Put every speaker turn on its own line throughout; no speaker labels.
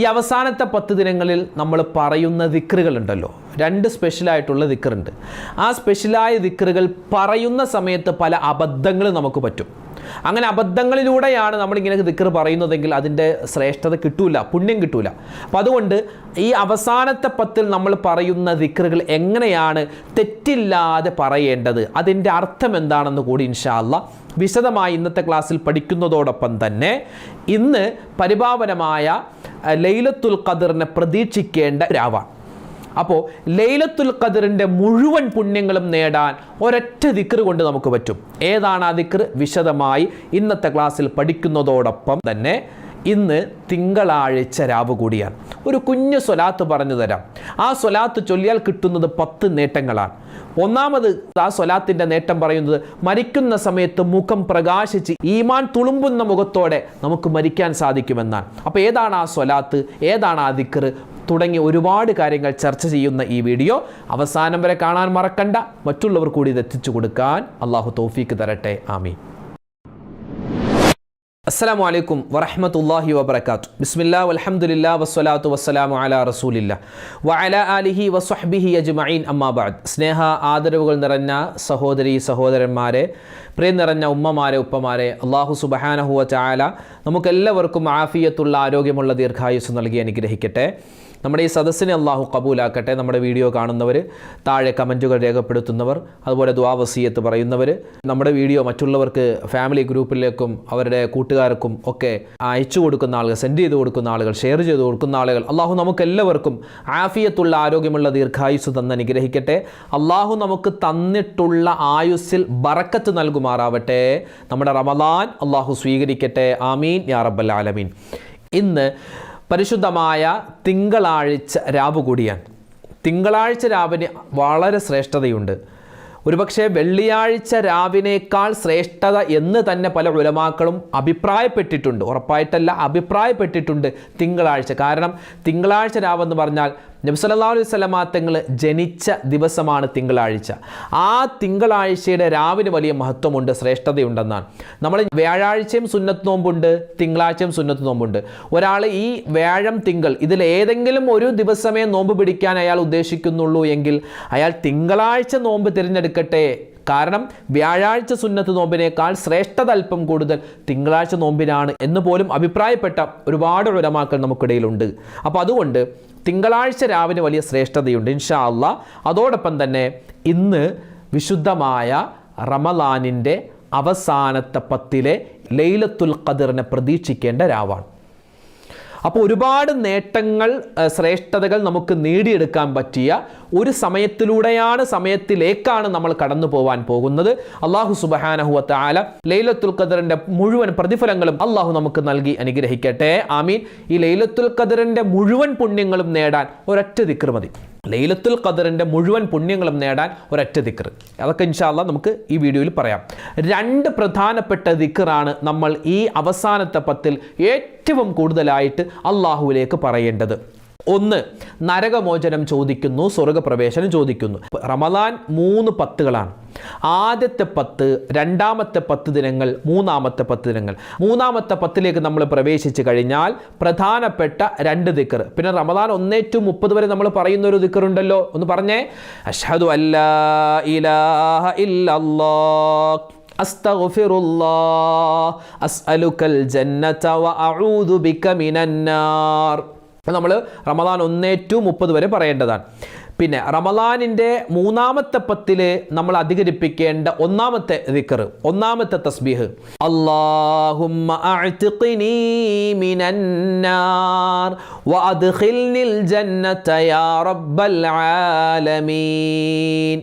ഈ അവസാനത്തെ പത്ത് ദിനങ്ങളിൽ നമ്മൾ പറയുന്ന ദിക്റുകൾ ഉണ്ടല്ലോ രണ്ട് സ്പെഷ്യലായിട്ടുള്ള ദിക്റുണ്ട്. ആ സ്പെഷ്യലായ ദിക്റുകൾ പറയുന്ന സമയത്ത് പല അബദ്ധങ്ങൾ നമുക്ക് പറ്റും. അങ്ങനെ അബദ്ധങ്ങളിലൂടെയാണ് നമ്മളിങ്ങനെ ദിക്ർ പറയുന്നതെങ്കിൽ അതിന്റെ ശ്രേഷ്ഠത കിട്ടൂല പുണ്യം കിട്ടൂല. അപ്പം അതുകൊണ്ട് ഈ അവസാനത്തെ പത്തിൽ നമ്മൾ പറയുന്ന ദിക്റുകൾ എങ്ങനെയാണ് തെറ്റില്ലാതെ പറയേണ്ടത്? അതിന്റെ അർത്ഥം എന്താണെന്ന് കൂടി ഇൻഷാല്ല വിശദമായി ഇന്നത്തെ ക്ലാസ്സിൽ പഠിക്കുന്നതോടൊപ്പം തന്നെ ഇന്ന് പരിപാവനമായ ലൈലത്തുൽ ഖദറിനെ പ്രതീക്ഷിക്കേണ്ട രാവാണ്. അപ്പോൾ ലൈലത്തുൽ ഖദറിന്റെ മുഴുവൻ പുണ്യങ്ങളും നേടാൻ ഒരൊറ്റ ദിക്ർ കൊണ്ട് നമുക്ക് പറ്റും. ഏതാണ് ആ ദിക്ർ വിശദമായി ഇന്നത്തെ ക്ലാസ്സിൽ പഠിക്കുന്നതോടൊപ്പം തന്നെ ഇന്ന് തിങ്കളാഴ്ച രാവ് കൂടിയാണ്. ഒരു കുഞ്ഞു സ്വലാത്ത് പറഞ്ഞു തരാം. ആ സ്വലാത്ത് ചൊല്ലിയാൽ കിട്ടുന്നത് പത്ത് നേട്ടങ്ങളാണ്. ഒന്നാമത് ആ സ്വലാത്തിന്റെ നേട്ടം പറയുന്നത് മരിക്കുന്ന സമയത്ത് മുഖം പ്രകാശിച്ച് ഈമാൻ തുളുമ്പുന്ന മുഖത്തോടെ നമുക്ക് മരിക്കാൻ സാധിക്കുമെന്നാണ്. അപ്പോൾ ഏതാണ് ആ സ്വലാത്ത്? ഏതാണ് ആ ദിക്കർ തുടങ്ങി ഒരുപാട് കാര്യങ്ങൾ ചർച്ച ചെയ്യുന്ന ഈ വീഡിയോ അവസാനം വരെ കാണാൻ മറക്കണ്ട. മറ്റുള്ളവർ കൂടി ഇത് എത്തിച്ചു കൊടുക്കാൻ അള്ളാഹു തോഫീക്ക് തരട്ടെ. ആമീൻ. അസ്സാം വലൈക്കും വറഹമത്തല്ലാഹി വബർക്കാത്തു ബിസ്മില്ലാ വൽഹംദുലില്ലാ വസ്സലാത്തു വസ്സലാമു അലാ റസൂലില്ല. വഅല അലിഹി വസ്വഹ്ബിഹി അജ്മഈൻ. അമ്മാബാദ് സ്നേഹ ആദരവുകൾ നിറഞ്ഞ സഹോദരി സഹോദരന്മാരെ പ്രിയം നിറഞ്ഞ ഉമ്മമാരെ ഉപ്പമാരെ അള്ളാഹു സുബഹാനഹുവ ചായാല നമുക്കെല്ലാവർക്കും ആഫിയത്തുള്ള ആരോഗ്യമുള്ള ദീർഘായുസ് നൽകി അനുഗ്രഹിക്കട്ടെ. നമ്മുടെ ഈ സദസ്സിനെ അള്ളാഹു കബൂലാക്കട്ടെ. നമ്മുടെ വീഡിയോ കാണുന്നവർ താഴെ കമന്റുകൾ രേഖപ്പെടുത്തുന്നവർ അതുപോലെ ദ്വാവസീയത്ത് പറയുന്നവർ നമ്മുടെ വീഡിയോ മറ്റുള്ളവർക്ക് ഫാമിലി ഗ്രൂപ്പിലേക്കും അവരുടെ കൂട്ടുകാർക്കും ഒക്കെ അയച്ചു കൊടുക്കുന്ന ആളുകൾ സെൻഡ് ചെയ്ത് കൊടുക്കുന്ന ആളുകൾ ഷെയർ ചെയ്ത് കൊടുക്കുന്ന ആളുകൾ അള്ളാഹു നമുക്ക് എല്ലാവർക്കും ആഫിയത്തുള്ള ആരോഗ്യമുള്ള ദീർഘായുസ് തന്ന് അനുഗ്രഹിക്കട്ടെ. അള്ളാഹു നമുക്ക് തന്നിട്ടുള്ള ആയുസ്സിൽ ബറക്കത്ത് നൽകുമാറാവട്ടെ. നമ്മുടെ റമദാൻ അള്ളാഹു സ്വീകരിക്കട്ടെ. ആമീൻ. യാ റബ്ബൽ ആലമീൻ. ഇന്ന് പരിശുദ്ധമായ തിങ്കളാഴ്ച രാവ് കൂടിയാണ്. തിങ്കളാഴ്ച രാവിന് വളരെ ശ്രേഷ്ഠതയുണ്ട്. ഒരുപക്ഷെ വെള്ളിയാഴ്ച രാവിനേക്കാൾ ശ്രേഷ്ഠത എന്ന് തന്നെ പല ഉലമാക്കളും അഭിപ്രായപ്പെട്ടിട്ടുണ്ട്. ഉറപ്പായിട്ടല്ല അഭിപ്രായപ്പെട്ടിട്ടുണ്ട് തിങ്കളാഴ്ച. കാരണം തിങ്കളാഴ്ച രാവെന്ന് പറഞ്ഞാൽ നബി സല്ലല്ലാഹു അലൈഹി വസല്ലമ തങ്ങൾ ജനിച്ച ദിവസമാണ് തിങ്കളാഴ്ച. ആ തിങ്കളാഴ്ചയുടെ രാവിന് വലിയ മഹത്വമുണ്ട് ശ്രേഷ്ഠതയുണ്ടെന്നാണ്. നമ്മൾ വ്യാഴാഴ്ചയും സുന്നത്ത് നോമ്പുണ്ട് തിങ്കളാഴ്ചയും സുന്നത്ത് നോമ്പുണ്ട്. ഒരാൾ ഈ വ്യാഴം തിങ്കൾ ഇതിൽ ഏതെങ്കിലും ഒരു ദിവസമേ നോമ്പ് പിടിക്കാൻ അയാൾ ഉദ്ദേശിക്കുന്നുള്ളൂ എങ്കിൽ അയാൾ തിങ്കളാഴ്ച നോമ്പ് തിരഞ്ഞെടുക്കട്ടെ. കാരണം വ്യാഴാഴ്ച സുന്നത്ത് നോമ്പിനേക്കാൾ ശ്രേഷ്ഠത അല്പം കൂടുതൽ തിങ്കളാഴ്ച നോമ്പിനാണ് എന്ന് പോലും അഭിപ്രായപ്പെട്ട ഒരുപാട് ഉലമാക്കൾ നമുക്കിടയിലുണ്ട്. അപ്പോൾ അതുകൊണ്ട് തിങ്കളാഴ്ച രാവിലെ വലിയ ശ്രേഷ്ഠതയുണ്ട് ഇൻഷാ അല്ല അതോടൊപ്പം തന്നെ ഇന്ന് വിശുദ്ധമായ റമലാനിന്റെ അവസാനത്തെ പത്തിലെ ലൈലത്തുൽ ഖദറിനെ പ്രതീക്ഷിക്കേണ്ട രാവാണ്. അപ്പോൾ ഒരുപാട് നേട്ടങ്ങൾ ശ്രേഷ്ഠതകൾ നമുക്ക് നേടിയെടുക്കാൻ പറ്റിയ ഒരു സമയത്തിലൂടെയാണ് സമയത്തിലേക്കാണ് നമ്മൾ കടന്നു പോകാൻ പോകുന്നത്. അള്ളാഹു സുബഹാനഹുവത്ത ആല ലൈലത്തുൽ ഖദറിന്റെ മുഴുവൻ പ്രതിഫലങ്ങളും അള്ളാഹു നമുക്ക് നൽകി അനുഗ്രഹിക്കട്ടെ. ആമീൻ. ഈ ലൈലത്തുൽ ഖദറിന്റെ മുഴുവൻ പുണ്യങ്ങളും നേടാൻ ഒരൊറ്റ ദിക്ർ മതി. ലൈലത്തുൽ ഖദറിന്റെ മുഴുവൻ പുണ്യങ്ങളും നേടാൻ ഒരൊറ്റ ദിക്കർ അതൊക്കെ ഇൻഷാല്ല നമുക്ക് ഈ വീഡിയോയിൽ പറയാം. രണ്ട് പ്രധാനപ്പെട്ട ദിക്കറാണ് നമ്മൾ ഈ അവസാനത്തെ പത്തിൽ ഏറ്റവും കൂടുതലായിട്ട് അള്ളാഹുവിലേക്ക് പറയേണ്ടത്. ഒന്ന് നരകമോചനം ചോദിക്കുന്നു സ്വർഗപ്രവേശനം ചോദിക്കുന്നു. റമദാൻ മൂന്ന് പത്തുകളാണ്. ആദ്യത്തെ പത്ത് രണ്ടാമത്തെ പത്ത് ദിനങ്ങൾ മൂന്നാമത്തെ പത്ത് ദിനങ്ങൾ മൂന്നാമത്തെ പത്തിലേക്ക് നമ്മൾ പ്രവേശിച്ചു കഴിഞ്ഞാൽ പ്രധാനപ്പെട്ട രണ്ട് ദിക്കർ പിന്നെ റമദാൻ ഒന്നേ ടു മുപ്പത് വരെ നമ്മൾ പറയുന്ന ഒരു ദിക്കർ ഉണ്ടല്ലോ ഒന്ന് പറഞ്ഞേ അഷ്ഹദു അല്ലാ ഇലാഹ ഇല്ലല്ലാഹ് أستغفر الله أسألك الجنة وأعوذ بك من النار നമ്മൾ റമദാൻ ഒന്നേ ടു മുപ്പത് വരെ പറയേണ്ടതാണ് പിന്നെ റമലാനിന്റെ മൂന്നാമത്തെ പത്തിൽ നമ്മൾ അധികരിപ്പിക്കേണ്ട ഒന്നാമത്തെ ദിക്കർ ഒന്നാമത്തെ തസ്ബീഹ്. ആലമീൻ.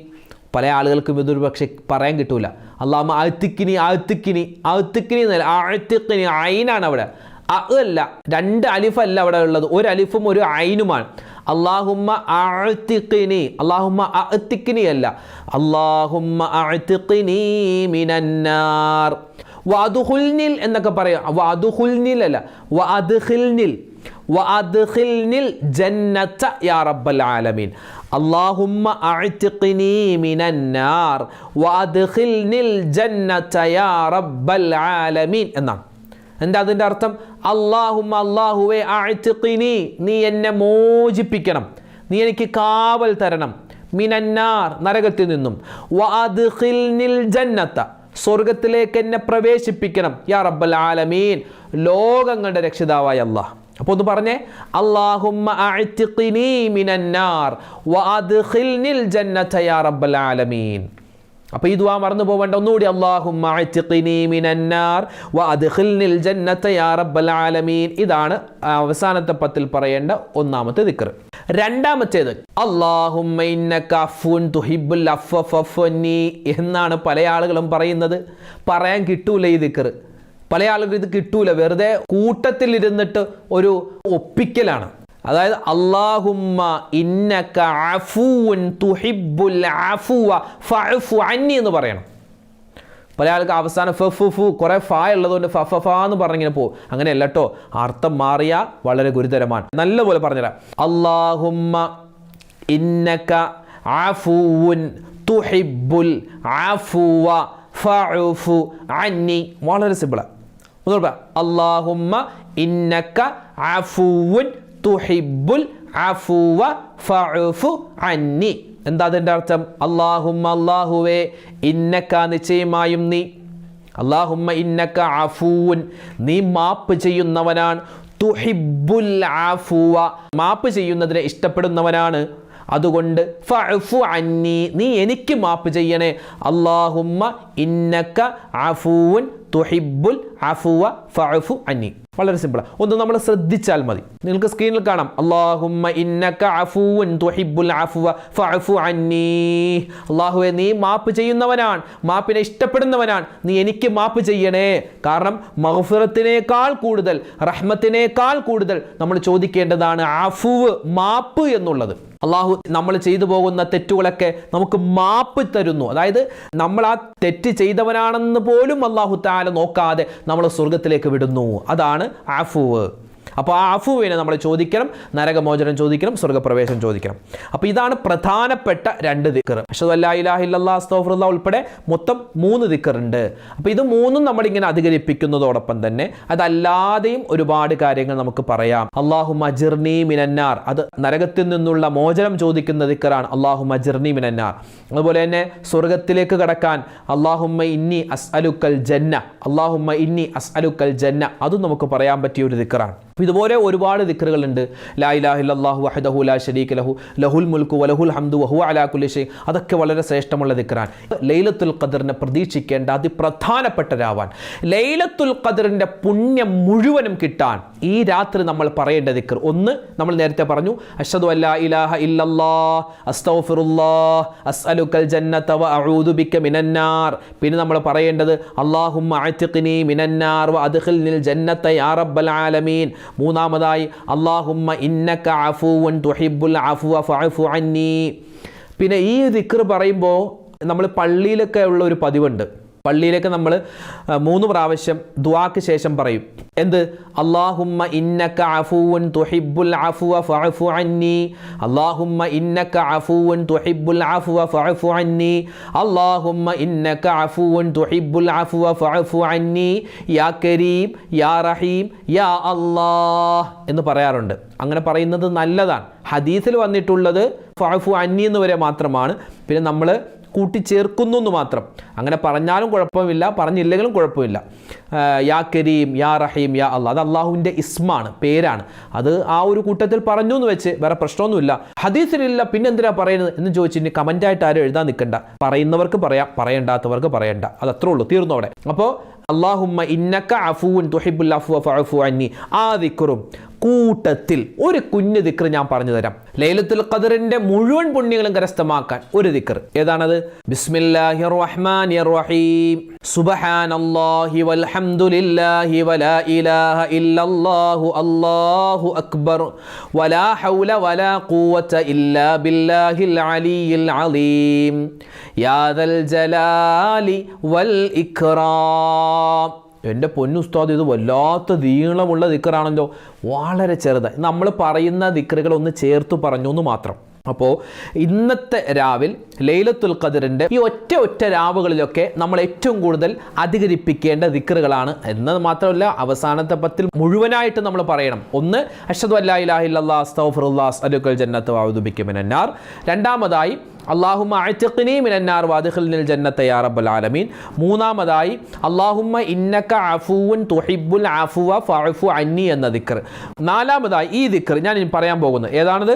പല ആളുകൾക്കും ഇതൊരു പക്ഷെ പറയാൻ കിട്ടൂല. അള്ളാഹ് ആഴ്ത്തിക്കിനി ആഴ്ത്തിക്കിനി ആഴ്ത്തിക്കിനി എന്നല്ല ആഴ്ത്തിക്കിനി അയിനാണ് അവിടെ. അല്ല രണ്ട് അലിഫല്ല അവിടെ ഉള്ളത്. ഒരു അലിഫും ഒരു ഐനുമാണ്. അള്ളാഹുമ്മ അഴുത്തിക്കിനി അള്ളാഹുമ്മ അത്തിക്കിനി അല്ല. അള്ളാഹുമ്മ അഴുത്തിക്കിനി മിനന്നാർ വാദുഹുൽനിൽ എന്നൊക്കെ പറയാം. വാദുഹുൽനിൽ അല്ല. വാദുഹിൽനിൽ വാദുഹിൽനിൽ ജന്നത്ത യാ റബ്ബൽ ആലമീൻ. അള്ളാഹുമ്മ അഴുത്തിക്കിനി മിനന്നാർ വാദുഹിൽനിൽ ജന്നത്ത യാ റബ്ബൽ ആലമീൻ എന്നാണ്. എന്താ അതിന്റെ അർത്ഥം? അള്ളാഹുമ്മ അള്ളാഹുവെ അഴ്ത്തിനി നീ എന്നെ മോചിപ്പിക്കണം. നീ എനിക്ക് കാവൽ തരണം. മിനന്നാർ നരകത്തിൽ നിന്നും. ജന്നത്ത സ്വർഗത്തിലേക്ക് എന്നെ പ്രവേശിപ്പിക്കണം. യാ റബ്ബൽ ആലമീൻ. ലോകങ്ങളുടെ രക്ഷിതാവായ അള്ളാഹ് അപ്പോൾ ഒന്ന് പറഞ്ഞേ. അള്ളാഹുമ്മ മിനന്നാർ. വഅദ്ഖിൽനിൽ ജന്നത യാ റബ്ബൽ ആലമീൻ. അപ്പോൾ ഈ ദുആ മറന്നു പോവേണ്ട. ഒന്നുകൂടി ആലമീൻ. ഇതാണ് അവസാനത്തെ പത്തിൽ പറയേണ്ട ഒന്നാമത്തെ ദിക്കർ രണ്ടാമത്തേത് അഫ്വ എന്നാണ് പല ആളുകളും പറയുന്നത്. പറയാൻ കിട്ടൂല ഈ ദിക്കർ പല ആളുകൾ ഇത് കിട്ടൂല. വെറുതെ കൂട്ടത്തിൽ ഇരുന്നിട്ട് ഒരു ഒപ്പിക്കലാണ്. അതായത് അള്ളാഹുമ്മ ഇന്നക അഫൂൻ തുഹിബ്ബുൽ അഫുവ ഫഅഫു അന്നി എന്ന് പറയണം. പല ആൾക്ക് അവസാനം ഫ ഫു ഫു കുറേ ഫായ ഉള്ളതുകൊണ്ട് ഫ ഫ ഫ എന്ന് പറഞ്ഞിങ്ങനെ പോകും. അങ്ങനെയല്ല കേട്ടോ അർത്ഥം മാറിയ വളരെ ഗുരുതരമാണ്. നല്ലപോലെ പറഞ്ഞുതരാം. അള്ളാഹുമ്മ ഇന്നക്ക അഫൂൻ തുഹിബ്ബുൽ അഫുവ ഫഅഫു അന്നി. വളരെ സിമ്പിളാണ് അള്ളാഹുമ്മ ഇന്നക്ക അഫൂൻ തുഹിബ്ബുൽ അഫുവ ഫഅഫു അന്നി. എന്താ അതിന്റെ അർത്ഥം? അള്ളാഹുമ്മ അള്ളാഹുവേ ഇന്നക്ക നിശ്ചയമായും നീ. അള്ളാഹുമ്മ ഇന്നക്ക അഫൂൻ നീ മാപ്പ് ചെയ്യുന്നവനാണ്. തുഹിബ്ബുൽ ആഫുവ മാപ്പ് ചെയ്യുന്നതിനെ ഇഷ്ടപ്പെടുന്നവനാണ്. അതുകൊണ്ട് ഫഅഫു അന്നി നീ എനിക്ക് മാപ്പ് ചെയ്യണേ. അള്ളാഹുമ്മ ഇന്നക്ക അഫൂൻ തുഹിബ്ബുൽ അഫുവ ഫഅഫു അന്നി. വളരെ സിമ്പിളാണ് ഒന്ന് നമ്മൾ ശ്രദ്ധിച്ചാൽ മതി. നിങ്ങൾക്ക് സ്ക്രീനിൽ കാണാം. അള്ളാഹുമ്മ ഇന്നക അള്ളാഹുവെ നീ മാപ്പ് ചെയ്യുന്നവനാണ്. മാപ്പിനെ ഇഷ്ടപ്പെടുന്നവനാണ്. നീ എനിക്ക് മാപ്പ് ചെയ്യണേ. കാരണം മഹഫിറത്തിനേക്കാൾ കൂടുതൽ റഹ്മത്തിനേക്കാൾ കൂടുതൽ നമ്മൾ ചോദിക്കേണ്ടതാണ് അഫുവ് മാപ്പ് എന്നുള്ളത്. അള്ളാഹു നമ്മൾ ചെയ്തു പോകുന്ന തെറ്റുകളൊക്കെ നമുക്ക് മാപ്പ് തരുന്നു. അതായത് നമ്മൾ ആ തെറ്റ് ചെയ്തവനാണെന്ന് പോലും അള്ളാഹു താല നോക്കാതെ നമ്മൾ സ്വർഗത്തിലേക്ക് വിടുന്നു. അതാണ് ആഫുവ് അപ്പോൾ ആ അഫുവിനെ നമ്മൾ ചോദിക്കണം നരകമോചനം ചോദിക്കണം സ്വർഗപ്രവേശം ചോദിക്കണം. അപ്പോൾ ഇതാണ് പ്രധാനപ്പെട്ട രണ്ട് ദിക്കർ അഷദ് അല്ലാ ഇലാഹില്ലാ അസ്തോഫറുല്ല ഉൾപ്പെടെ മൊത്തം മൂന്ന് ദിക്കറുണ്ട്. അപ്പോൾ ഇത് മൂന്നും നമ്മളിങ്ങനെ അധികരിപ്പിക്കുന്നതോടൊപ്പം തന്നെ അതല്ലാതെയും ഒരുപാട് കാര്യങ്ങൾ നമുക്ക് പറയാം. അള്ളാഹു മജിർനി മിനന്നാർ. അത് നരകത്തിൽ നിന്നുള്ള മോചനം ചോദിക്കുന്ന ദിക്കറാണ്. അള്ളാഹു മജിർനി മിനന്നാർ. അതുപോലെ തന്നെ സ്വർഗത്തിലേക്ക് കടക്കാൻ അള്ളാഹുമ്മ ഇന്നി അസ് അലുക്കൽ ജന്ന. അള്ളാഹുമ്മ ഇന്നി അസ് അലുക്കൽ ജന്ന. അതും നമുക്ക് പറയാൻ പറ്റിയ ഒരു ദിക്കറാണ്. ഇതുപോലെ ഒരുപാട് ദിക്കറുകളുണ്ട് ലാ ഇലാഹില്ലാഹു വഹദഹു ലാ ഷരീക ലഹു ലഹുൽ മുൽക്കു വലഹുൽ ഹംദു വഹു അലാ കുല്ലി ഷൈ അതൊക്കെ വളരെ ശ്രേഷ്ഠമുള്ള ദിക്കറാണ് ലൈലത്തുൽ ഖദറിനെ പ്രതീക്ഷിക്കേണ്ട അതിപ്രധാനപ്പെട്ട രാവാൻ ലൈലത്തുൽ ഖദറിന്റെ പുണ്യം മുഴുവനും കിട്ടാൻ ഈ രാത്രി നമ്മൾ പറയേണ്ട ദിക്കർ ഒന്ന് നമ്മൾ നേരത്തെ പറഞ്ഞു അഷദു അല്ലാ ഇലാഹ ഇല്ലല്ലാ അസ്അലുക്കൽ ജന്നത വ അഊദു ബിക മിനന്നാർ പിന്നെ നമ്മൾ പറയേണ്ടത് അല്ലാഹുമ്മ അഅ്തിഖ്നി മിനന്നാർ വ അദ്ഖിൽനിൽ ജന്നത യാ റബ്ബൽ ആലമീൻ. മൂന്നാമതായി അള്ളാഹുമ്മ ഇന്നക അഫുവൻ തുഹിബ്ബുൽ അഫുവ ഫഅഫു അന്നി. പിന്നെ ഈ ദിക്ർ പറയുമ്പോൾ നമ്മൾ പള്ളിയിലൊക്കെ ഉള്ള ഒരു പതിവുണ്ട്. പള്ളിയിലേക്ക് നമ്മൾ മൂന്ന് പ്രാവശ്യം ദുവാക്ക് ശേഷം പറയും. എന്ത്? അന്നി. അന്നി. അന്നി. യാ കരീം യാ റഹീം യാ എന്ന് പറയാറുണ്ട്. അങ്ങനെ പറയുന്നത് നല്ലതാണ്. ഹദീസിൽ വന്നിട്ടുള്ളത് ഫഅഫു അന്നി എന്ന് വരെ മാത്രമാണ്. പിന്നെ നമ്മൾ കൂട്ടിച്ചേർക്കുന്നു എന്ന് മാത്രം. അങ്ങനെ പറഞ്ഞാലും കുഴപ്പമില്ല പറഞ്ഞില്ലെങ്കിലും കുഴപ്പമില്ല. യാ കരീം യാ റഹീം യാ അള്ളാഹ് അത് അള്ളാഹുവിന്റെ ഇസ്മാണ് പേരാണ്. അത് ആ ഒരു കൂട്ടത്തിൽ പറഞ്ഞു എന്ന് വെച്ച് വേറെ പ്രശ്നമൊന്നുമില്ല. ഹദീസിലില്ല പിന്നെ എന്തിനാ പറയുന്നത് എന്ന് ചോദിച്ചിട്ട് കമന്റായിട്ട് ആരും എഴുതാൻ നിൽക്കണ്ട. പറയുന്നവർക്ക് പറയാം പറയണ്ടാത്തവർക്ക് പറയണ്ട. അത് അത്രേ ഉള്ളൂ തീർന്നു അവിടെ. അപ്പോൾ അള്ളാഹുമ്മ ഇന്നക്ക അഫുൻ തുഹിബുൽ അഫു അഫു അന്നി. ആ ദിക്റും കൂട്ടത്തിൽ ഒരു കുഞ്ഞു ദിക്ർ ഞാൻ പറഞ്ഞു തരാം. ലൈലത്തുൽ ഖദറിന്റെ മുഴുവൻ പുണ്യങ്ങളും കരസ്ഥമാക്കാൻ ഒരു ദിക്ർ ഏതാണത്? ബിസ്മില്ലാഹിർ റഹ്മാനിർ റഹീം സുബ്ഹാനല്ലാഹി വൽഹംദുലില്ലാഹി വലാ ഇലാഹ ഇല്ലല്ലാഹു അല്ലാഹു അക്ബർ. വലാ ഹൗല വലാ ബില്ലാഹിൽ അലിയിൽ അലീം. ജലാലി വൽ ഇക്റാം എന്റെ പൊന്നുസ്താദ് ഇത് വല്ലാത്ത നീളമുള്ള ദിക്കറാണല്ലോ. വളരെ ചെറുത് നമ്മൾ പറയുന്ന ദിക്കറുകൾ ഒന്ന് ചേർത്ത് പറഞ്ഞു എന്ന് മാത്രം. അപ്പോൾ ഇന്നത്തെ രാവിൽ ലൈലത്തുൽ ഖദറിന്റെ ഈ ഒറ്റ ഒറ്റ രാവുകളിലൊക്കെ നമ്മൾ ഏറ്റവും കൂടുതൽ അധികരിപ്പിക്കേണ്ട ദിക്കറുകളാണ് എന്നത് മാത്രമല്ല അവസാനത്തെ പത്തിൽ മുഴുവനായിട്ട് നമ്മൾ പറയണം. ഒന്ന് അഷദ് അല്ലാ ഇലാഹില്ലാ അസ്തഫറുല്ലാസ് അലുക്കൽ ജന്നത്ത് വാദുബിക്കുമിനാർ രണ്ടാമതായി അള്ളാഹുമ അഴ്ചക്കിനി മിനന്നാർ വാദിഖിൽ ജന്നത്തെ യാ റബ്ബൽ ആലമീൻ. മൂന്നാമതായി അള്ളാഹുമ്മ ഇന്നക്ക അഫുവുൻ തുഹിബുൽ അഫുവ ഫഅഫു അന്നി എന്ന ദിക്കർ നാലാമതായി ഈ ദിക്കർ ഞാൻ പറയാൻ പോകുന്നത്. ഏതാണത്?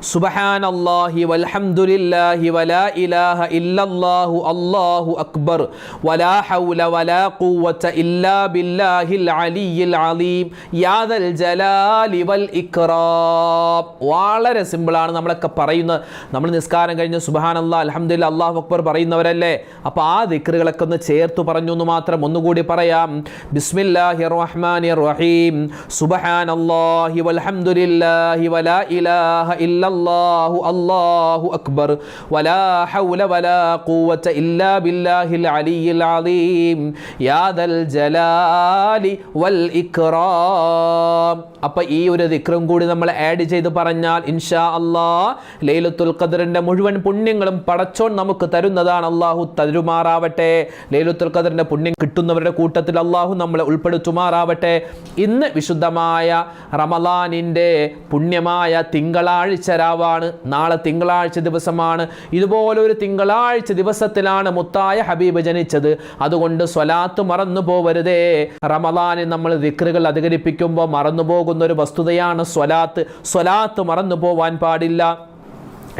സുബഹാനല്ലാഹി വൽഹംദുലില്ലാഹി വലാ ഇലാഹ ഇല്ലല്ലാഹു അല്ലാഹു അക്ബർ. വലാ ഹൗല വലാ ഖുവത ഇല്ലാ ബില്ലാഹിൽ അലിയിൽ അലീം. യാദൽ ജലാലി വൽ ഇക്റാം വളരെ സിമ്പിളാണ് നമ്മളൊക്കെ പറയുന്നത് നമ്മൾ നിസ്കാരം കഴിഞ്ഞ് സുബഹാനല്ലാ അൽഹംദുലില്ലാ അല്ലാഹു അക്ബർ പറയുന്നവരല്ലേ? അപ്പോൾ ആ ദിക്റുകളൊക്കെ ഒന്ന് ചേർത്ത് പറഞ്ഞു എന്ന് മാത്രം ഒന്നുകൂടി പറയാം. ബിസ്മില്ലാഹി റഹ്മാനി റഹീം സുബഹാനല്ലാഹി വൽഹംദുലില്ലാഹി വലാ ഇലാഹ ഇല്ല അല്ലാഹു അല്ലാഹു അക്ബർ. വലാ ഹൗല വലാ ഖുവത ഇല്ലാ ബില്ലാഹിൽ അലിയിൽ അലീം യാദൽ ജലാലി വൽ ഇക്റാം അപ്പോൾ ഈ ഒരു ദിക്റും കൂടി നമ്മൾ ആഡ് ചെയ്ത് പറഞ്ഞാൽ ഇൻഷാ അള്ളാ ലൈലത്തുൽ ഖദറിന്റെ മുഴുവൻ പുണ്യങ്ങളും പടച്ചോൺ നമുക്ക് തരുന്നതാണ്. അള്ളാഹു തരുമാറാവട്ടെ. ലൈലത്തുൽ ഖദറിന്റെ പുണ്യം കിട്ടുന്നവരുടെ കൂട്ടത്തിൽ അള്ളാഹു നമ്മളെ ഉൾപ്പെടുത്തുമാറാവട്ടെ. ഇന്ന് വിശുദ്ധമായ റമലാനിന്റെ പുണ്യമായ തിങ്കളാഴ്ച രാവാണ്. നാളെ തിങ്കളാഴ്ച ദിവസമാണ്. ഇതുപോലെ ഒരു തിങ്കളാഴ്ച ദിവസത്തിലാണ് മുത്തായ ഹബീബ് ജനിച്ചത്. അതുകൊണ്ട് സ്വലാത്ത് മറന്നു പോവരുതേ. റമദാനിൽ നമ്മൾ ദിക്റുകൾ അധികരിപ്പിക്കുമ്പോൾ മറന്നു പോകുന്ന ഒരു വസ്തുതയാണ് സ്വലാത്ത്. സ്വലാത്ത് മറന്നു പോവാൻ പാടില്ല.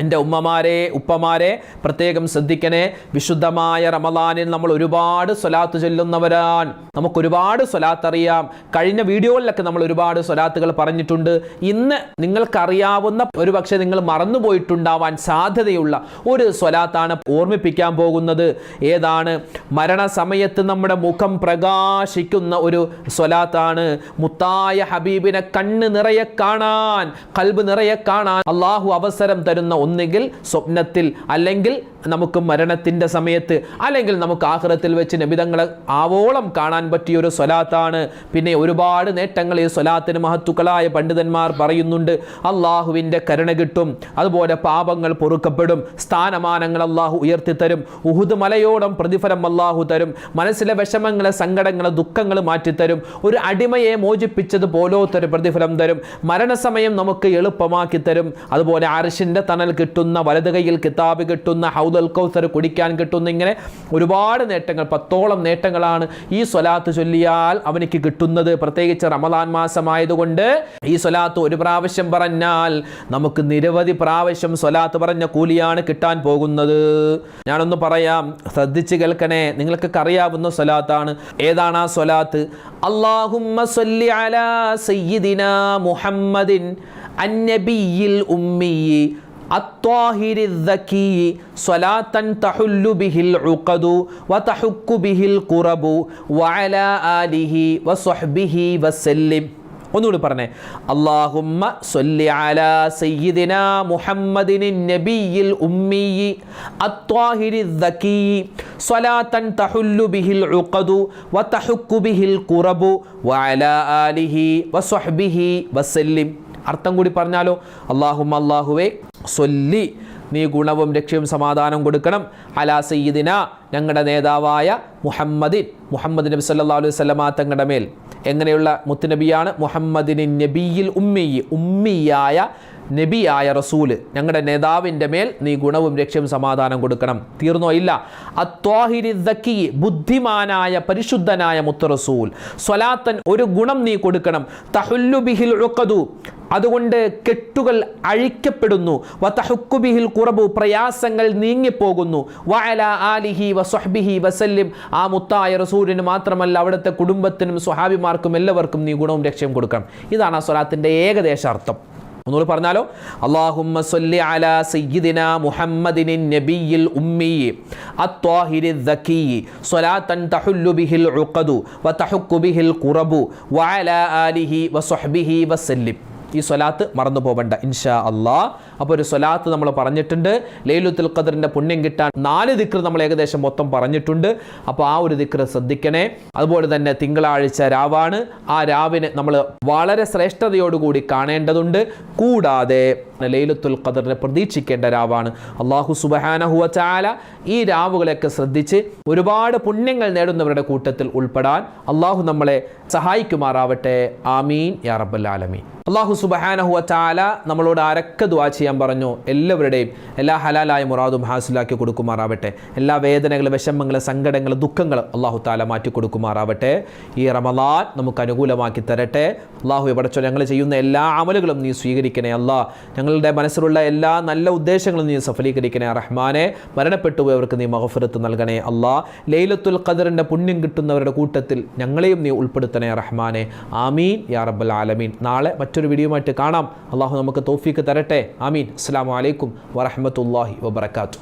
എന്റെ ഉമ്മമാരെ ഉപ്പമാരെ പ്രത്യേകം ശ്രദ്ധിക്കണേ. വിശുദ്ധമായ റമലാനിൽ നമ്മൾ ഒരുപാട് സ്വലാത്ത് ചൊല്ലുന്നവരാൻ നമുക്കൊരുപാട് സ്വലാത്ത് അറിയാം കഴിഞ്ഞ വീഡിയോകളിലൊക്കെ നമ്മൾ ഒരുപാട് സ്വലാത്തുകൾ പറഞ്ഞിട്ടുണ്ട്. ഇന്ന് നിങ്ങൾക്കറിയാവുന്ന ഒരു പക്ഷേ നിങ്ങൾ മറന്നുപോയിട്ടുണ്ടാവാൻ സാധ്യതയുള്ള ഒരു സ്വലാത്താണ് ഓർമ്മിപ്പിക്കാൻ പോകുന്നത്. ഏതാണ്? മരണസമയത്ത് നമ്മുടെ മുഖം പ്രകാശിക്കുന്ന ഒരു സ്വലാത്താണ്. മുത്തായ ഹബീബിനെ കണ്ണ് നിറയെ കാണാൻ കൽബ് നിറയെ കാണാൻ അള്ളാഹു അവസരം തരുന്ന ഒന്നുകിൽ സ്വപ്നത്തിൽ അല്ലെങ്കിൽ നമുക്ക് മരണത്തിന്റെ സമയത്ത് അല്ലെങ്കിൽ നമുക്ക് ആഹ്റത്തിൽ വെച്ച് നബിതങ്ങളെ ആവോളം കാണാൻ പറ്റിയ ഒരു സ്വലാത്താണ്. പിന്നെ ഒരുപാട് നേട്ടങ്ങൾ ഈ സ്വലാത്തിന് മഹത്തുക്കളായ പണ്ഡിതന്മാർ പറയുന്നുണ്ട്. അള്ളാഹുവിന്റെ കരുണ കിട്ടും അതുപോലെ പാപങ്ങൾ പൊറുക്കപ്പെടും സ്ഥാനമാനങ്ങൾ അള്ളാഹു ഉയർത്തിത്തരും ഉഹുദ് മലയോടം പ്രതിഫലം അള്ളാഹു തരും മനസ്സിലെ വിഷമങ്ങളെ സങ്കടങ്ങളെ ദുഃഖങ്ങൾ മാറ്റിത്തരും ഒരു അടിമയെ മോചിപ്പിച്ചത് പോലോത്തൊരു പ്രതിഫലം തരും മരണസമയം നമുക്ക് എളുപ്പമാക്കി തരും അതുപോലെ അർഷിന്റെ തണൽ കിട്ടുന്ന വലത് കിതാബ് കിട്ടുന്ന ഹൗദൽ കൗസർ കുടിക്കാൻ കിട്ടുന്ന ഇങ്ങനെ ഒരുപാട് നേട്ടങ്ങൾ പത്തോളം നേട്ടങ്ങളാണ് ഈ സ്വലാത്ത് ചൊല്ലിയാൽ അവനിക്ക് കിട്ടുന്നത്. പ്രത്യേകിച്ച് റമദാൻ മാസമായതുകൊണ്ട് ഈ സ്വലാത്ത് ഒരു പ്രാവശ്യം പറഞ്ഞാൽ നമുക്ക് നിരവധി പ്രാവശ്യം സ്വലാത്ത് പറഞ്ഞ കൂലിയാണ് കിട്ടാൻ പോകുന്നത്. ഞാനൊന്ന് പറയാം ശ്രദ്ധിച്ച് കേൾക്കണേ നിങ്ങൾക്കൊക്കെ അറിയാവുന്ന സ്വലാത്താണ്. ഏതാണ് ആ സ്വലാത്ത്? അള്ളാഹുമ്മ സല്ലി അലാ സയ്യിദിന മുഹമ്മദിൻ അന്നബിയിൽ ഉമ്മിയി. ഒന്നുകൂടി പറഞ്ഞേ. അള്ളാഹുമ്മ സൊല്ലി അല സയ്യിദിന മുഹമ്മദിന് നബിയിൽ ഉമ്മിയി അത്വാഹിരി ദക്കീ സ്വലാത്തൻ തഹുല്ലു ബിഹിൽ ഉഖദു വ തഹുക്കു ബിഹിൽ കുറബു വഅല ആലിഹി വസ്വഹ്ബിഹി വസല്ലിം. അർത്ഥം കൂടി പറഞ്ഞാലോ? അള്ളാഹും അള്ളാഹുവേ സൊല്ലി. നീ ഗുണവും രക്ഷയും സമാധാനം കൊടുക്കണം. അലാ സയ്യിദിന ഞങ്ങളുടെ നേതാവായ മുഹമ്മദിൻ. മുഹമ്മദ് നബി സല്ലാ അലൈഹി സ്വലമാ തങ്ങളുടെ മേൽ. എങ്ങനെയുള്ള മുത്തുനബിയാണ്? മുഹമ്മദിന് നബിയിൽ ഉമ്മി ഉമ്മിയായ നബിയായ റസൂൽ ഞങ്ങളുടെ നേതാവിന്റെ മേൽ നീ ഗുണവും രക്ഷയും സമാധാനം കൊടുക്കണം. തീർന്നോ? ഇല്ല. അത്വാഹിരി ബുദ്ധിമാനായ പരിശുദ്ധനായ മുത്ത് റസൂൽ സ്വലാത്തൻ ഒരു ഗുണം നീ കൊടുക്കണം. തഹുല്ലു ബിഹിൽ അതുകൊണ്ട് കെട്ടുകൾ അഴിക്കപ്പെടുന്നു. വ തഹുക്കുബിഹിൽ കുറബു പ്രയാസങ്ങൾ നീങ്ങിപ്പോകുന്നു. വഅല ആലിഹി വസ്വഹ്ബിഹി വസല്ലിം ആ മുത്തായ റസൂലിന് മാത്രമല്ല അവിടുത്തെ കുടുംബത്തിനും സ്വഹാബിമാർക്കും എല്ലാവർക്കും നീ ഗുണവും രക്ഷയും കൊടുക്കണം. ഇതാണ് ആ സ്വലാത്തിന്റെ ഏകദേശ അർത്ഥം. ഒന്നുകൂടി പറഞ്ഞാലോ? അള്ളാഹുമ്മ സല്ലി അലാ സയ്യിദിന മുഹമ്മദിൻ നബിയിൽ ഉമ്മീ അത്വാഹിരി ദക്കി സ്വലാത്തൻ തഹുല്ലു ബിഹിൽ ഉഖദു വതഹുക്കു ബിഹിൽ ഖുറബു വഅല ആലിഹി വസഹ്ബിഹി വസല്ലിം ഈ സ്വലാത്ത് മറന്നു പോകണ്ട ഇൻഷാ അള്ളാ അപ്പോൾ ഒരു സ്വലാത്ത് നമ്മൾ പറഞ്ഞിട്ടുണ്ട്. ലൈലുത്തുൽ ഖദറിന്റെ പുണ്യം കിട്ടാൻ നാല് ദിക്ർ നമ്മൾ ഏകദേശം മൊത്തം പറഞ്ഞിട്ടുണ്ട്. അപ്പോൾ ആ ഒരു ദിക്ർ ശ്രദ്ധിക്കണേ. അതുപോലെ തന്നെ തിങ്കളാഴ്ച രാവാണ്. ആ രാവിനെ നമ്മൾ വളരെ ശ്രേഷ്ഠതയോടുകൂടി കാണേണ്ടതുണ്ട്. കൂടാതെ ലൈലത്തുൽ ഖദറിനെ പ്രതീക്ഷിക്കേണ്ട രാവാണ്. അള്ളാഹു സുബഹാനഹുവ ചാല ഈ രാവുകളെയൊക്കെ ശ്രദ്ധിച്ച് ഒരുപാട് പുണ്യങ്ങൾ നേടുന്നവരുടെ കൂട്ടത്തിൽ ഉൾപ്പെടാൻ അള്ളാഹു നമ്മളെ സഹായിക്കുമാറാവട്ടെ. ആമീൻ. യാ റബ്ബൽ ആലമീൻ. അള്ളാഹു സുബഹാനഹുവ ചാല നമ്മളോട് ആരൊക്കെ ദുവാ ചെയ്യാൻ പറഞ്ഞു എല്ലാവരുടെയും എല്ലാ ഹലാലായ മുറാദും ഹാസിലാക്കി കൊടുക്കുമാറാവട്ടെ. എല്ലാ വേദനകളും വിഷമങ്ങളും സങ്കടങ്ങളും ദുഃഖങ്ങളും അള്ളാഹു താല മാറ്റി കൊടുക്കുമാറാവട്ടെ. ഈ റമദാൻ നമുക്ക് അനുകൂലമാക്കി തരട്ടെ. അള്ളാഹു ഇവിടെ ഞങ്ങൾ ചെയ്യുന്ന എല്ലാ അമലുകളും നീ സ്വീകരിക്കണേ അല്ലാ ഞങ്ങളുടെ മനസ്സിലുള്ള എല്ലാ നല്ല ഉദ്ദേശങ്ങളും നീ സഫലീകരിക്കണേ റഹ്മാനെ. മരണപ്പെട്ടു പോയവർക്ക് നീ മഹഫുരത്ത് നൽകണേ അള്ളാ ലൈലത്തുൽ ഖദറിന്റെ പുണ്യം കിട്ടുന്നവരുടെ കൂട്ടത്തിൽ ഞങ്ങളെയും നീ ഉൾപ്പെടുത്തണേ റഹ്മാനെ. ആമീൻ യാ റബ്ബൽ ആലമീൻ. നാളെ മറ്റൊരു വീഡിയോയുമായിട്ട് കാണാം. അള്ളാഹു നമുക്ക് തോഫീക്ക് തരട്ടെ. ആമീൻ. അസ്സാം വലൈക്കും വറഹമത്തല്ലാഹി വബർക്കാത്തു